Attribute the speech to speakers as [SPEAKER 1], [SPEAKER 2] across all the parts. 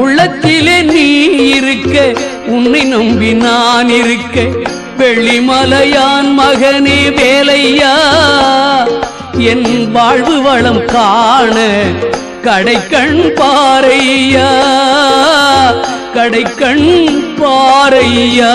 [SPEAKER 1] உள்ளத்திலே நீ இருக்க உன்னை நம்பி நான் இருக்க. வெள்ளிமலையான் மகனே வேலையா என் வாழ்வு வளம் காண கடைக்கண் பாறையா கடைக்கண் பாறையா.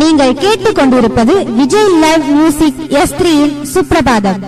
[SPEAKER 2] நீங்கள் கேட்டுக்கொண்டிருப்பது விஜய் லைவ் மியூசிக் எஸ் த்ரீயின் சுப்பிரபாதம்.